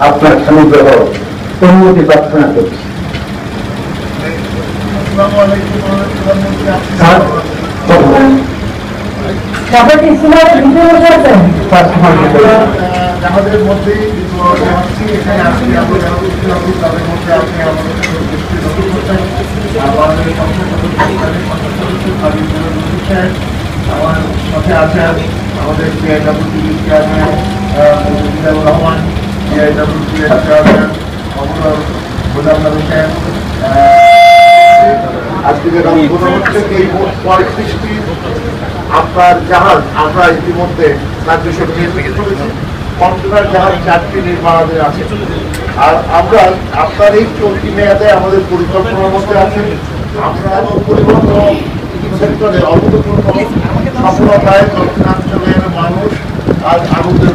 আপনার অনুগ্রহ অনুমতি প্রার্থনা করছি। আমাদের এখানে আমরা আছি তাদের মধ্যে আপনি আমাদের আমার সাথে আছেন আমাদের চেয়ারম্যান রহমান আপনার জাহাজ, আমরা ইতিমধ্যে নির্মিত করেছি কন্টেনার জাহাজ চারটি নির্মাণাধীন আছে। আর আমরা আপনার এই চলতি মেয়াদে আমাদের পরিকল্পনার মধ্যে আছে। আমরা পরিবহন সেক্টরে অভূতপূর্ব সফলতায় দক্ষিণাঞ্চলের মানুষ আজ আনন্দের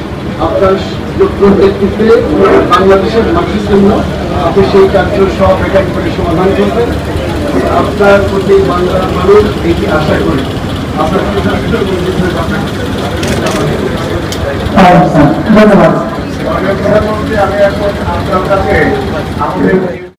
আপনার যোগ্য বাংলাদেশের মানুষের জন্য আপনি সেই কার্য সব একাই করে সমাধান করবেন। আপনার প্রতি বাংলার মানুষ এটি আশা করি। আপনার ধন্যবাদ। প্রধানমন্ত্রী আমি এখন আপনার কাছে আমাদের